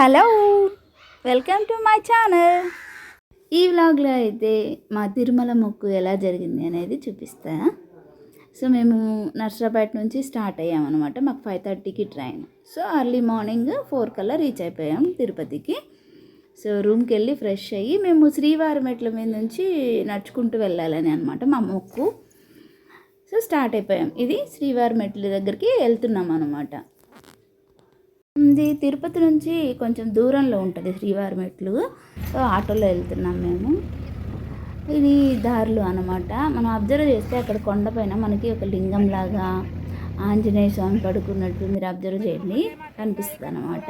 Hello welcome to my channel. ఈ వ్లాగ్లో అయితే మా తిరుమల మొక్కు ఎలా జరిగింది అనేది చూపిస్తా. సో మేము నర్సరాపేట నుంచి స్టార్ట్ అయ్యామన్నమాట మాకు ఫైవ్ థర్టీకి train. So early morning four కల్లా రీచ్ అయిపోయాం తిరుపతికి. సో రూమ్కి వెళ్ళి ఫ్రెష్ అయ్యి మేము శ్రీవారి మెట్ల మీద నుంచి నడుచుకుంటూ వెళ్ళాలని అనమాట మా మొక్కు. సో స్టార్ట్ అయిపోయాం. ఇది శ్రీవారి మెట్ల దగ్గరికి వెళ్తున్నాం అనమాట ఇది తిరుపతి నుంచి కొంచెం దూరంలో ఉంటుంది శ్రీవారి మెట్లు. సో ఆటోలో వెళ్తున్నాం మేము. ఇది దారులు అనమాట మనం అబ్జర్వ్ చేస్తే అక్కడ కొండపైన మనకి ఒక లింగం లాగా ఆంజనేయ స్వామి పడుకున్నట్టు మీరు అబ్జర్వ్ చేయండి. కనిపిస్తుంది అనమాట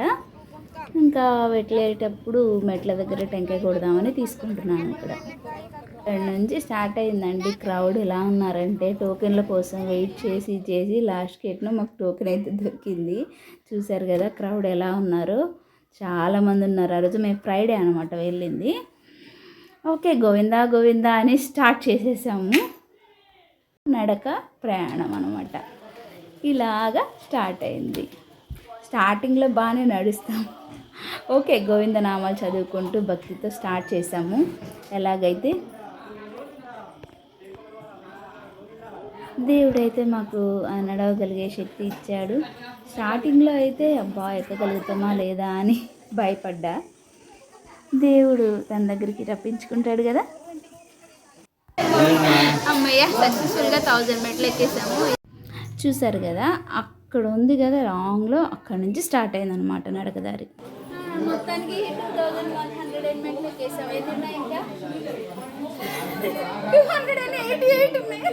ఇంకా వెళ్ళేటప్పుడు మెట్ల దగ్గర టెంకాయ కొడదామని తీసుకుంటున్నాను ఇక్కడ. ఇక్కడ నుంచి స్టార్ట్ అయిందండి. క్రౌడ్ ఎలా ఉన్నారంటే టోకెన్ల కోసం వెయిట్ చేసి చేసి లాస్ట్కి ఎట్నో మాకు టోకెన్ అయితే దొరికింది. చూశారు కదా క్రౌడ్ ఎలా ఉన్నారు. చాలామంది ఉన్నారు. ఆ రోజు మేము ఫ్రైడే అనమాట వెళ్ళింది. ఓకే గోవిందా గోవిందా అని స్టార్ట్ చేసేసాము. నడక ప్రయాణం అనమాట ఇలాగా స్టార్ట్ అయింది. స్టార్టింగ్లో బాగానే నడుస్తాం. ఓకే గోవిందనామాలు చదువుకుంటూ భక్తితో స్టార్ట్ చేసాము. ఎలాగైతే దేవుడైతే మాకు నడవగలిగే శక్తి ఇచ్చాడు. స్టార్టింగ్లో అయితే అబ్బా ఎక్కగలుగుతామా లేదా అని భయపడ్డా. దేవుడు తన దగ్గరికి రప్పించుకుంటాడు కదా. అమ్మయ్య సక్సెస్ఫుల్గా థౌజండ్ మెట్లు ఎక్కేసాము. చూసారు కదా అక్కడ ఉంది కదా రాంగ్లో అక్కడ నుంచి స్టార్ట్ అయిందనమాట నడకదారి. మొత్తానికి two thousand one hundred and మెట్లు ఎక్కేసాం ఎన్ని ఉన్నాయి ఇంకా? Two hundred and eighty eight ఉన్నాయి.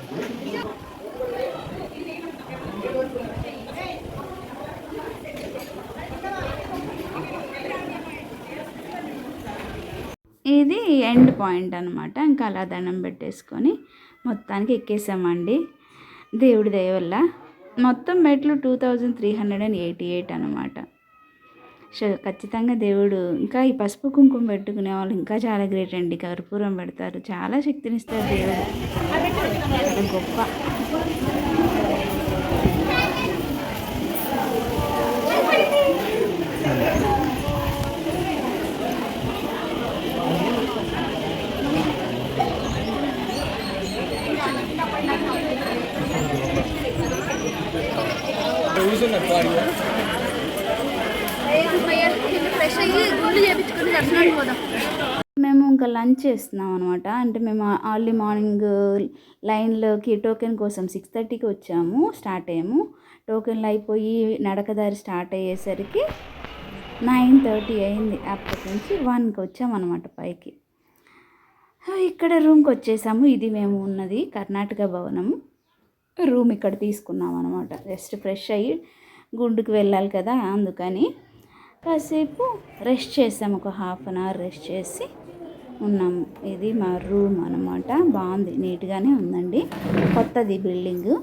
ఎండ్ పాయింట్ అనమాట ఇంకా అలా దండం పెట్టేసుకొని మొత్తానికి ఎక్కేసామండి. దేవుడి దయ వల్ల. మొత్తం మెట్లు two thousand three hundred and eighty eight అనమాట సో ఖచ్చితంగా దేవుడు ఇంకా ఈ పసుపు కుంకుమ పెట్టుకునే వాళ్ళు ఇంకా చాలా గ్రేట్ అండి. కర్పూరం పెడతారు. చాలా శక్తినిస్తారు దేవుడు. ఫ్రెష్ అయ్యి గుండు చేయించుకుని దర్శనానికి పోదాం. మేము ఇంకా లంచ్ చేస్తున్నాం అనమాట అంటే మేము ఆర్లీ మార్నింగ్ లైన్లోకి టోకెన్ కోసం సిక్స్ థర్టీకి వచ్చాము స్టార్ట్ అయ్యాము. టోకెన్లు అయిపోయి నడకదారి స్టార్ట్ అయ్యేసరికి నైన్ థర్టీ అయింది. అప్పటి నుంచి వన్కి వచ్చామన్నమాట పైకి. ఇక్కడ రూమ్కి వచ్చేసాము. ఇది మేము ఉన్నది కర్ణాటక భవనం రూమ్ ఇక్కడ తీసుకున్నాం అనమాట జస్ట్ ఫ్రెష్ అయ్యి గుండుకు వెళ్ళాలి కదా అందుకని కాసేపు రెస్ట్ చేసాము. ఒక హాఫ్ అన్ అవర్ రెస్ట్ చేసి ఉన్నాము ఇది మా రూమ్ అనమాట బాగుంది. నీట్గానే ఉందండి. కొత్తది బిల్డింగ్.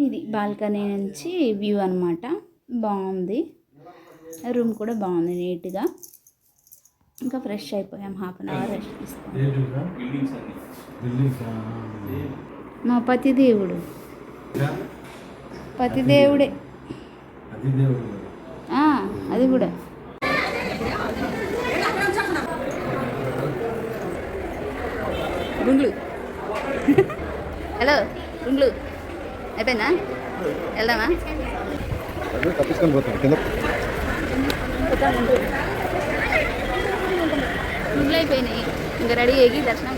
ఇది బాల్కనీ నుంచి వ్యూ అనమాట బాగుంది. రూమ్ కూడా బాగుంది నీట్గా. ఇంకా ఫ్రెష్ అయిపోయాం. హాఫ్ అన్ అవర్ రెస్ట్ తీసుకున్నాం మా పతిదేవుడు పతిదేవుడే ఆ, అది కూడా. అయిపోయిందా? వెళ్దామా? తప్పించుకొని పోతాం కింద. గుండ్లు అయిపోయినాయి. ఇంకా రెడీ అయ్యి దర్శనం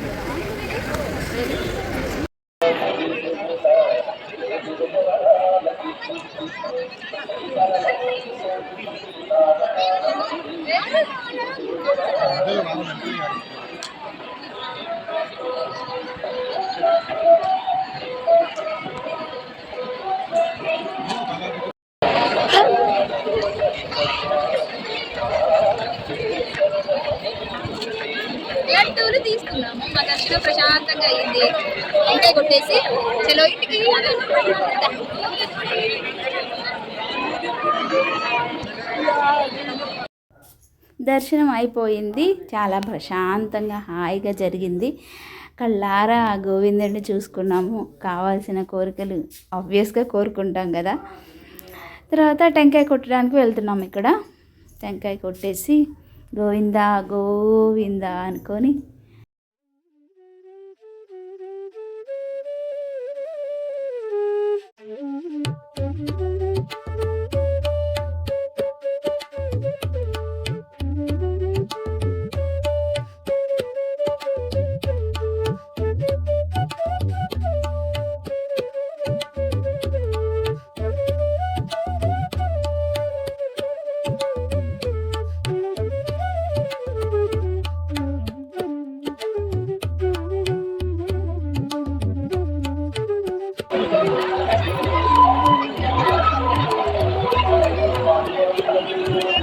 తీసుకున్నాము మా దర్శనం ప్రశాంతంగా అయ్యింది ఎంకాయ కొట్టేసి చలో ఇంటికి. దర్శనం అయిపోయింది. చాలా ప్రశాంతంగా హాయిగా జరిగింది. కళ్ళారా గోవిందుడిని చూసుకున్నాము. కావాల్సిన కోరికలు ఆబ్వియస్గా కోరుకుంటాం కదా. తర్వాత టెంకాయ కొట్టడానికి వెళ్తున్నాం ఇక్కడ. టెంకాయ కొట్టేసి గోవిందా గోవిందా అనుకొని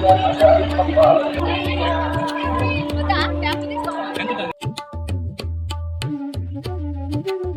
Thank you.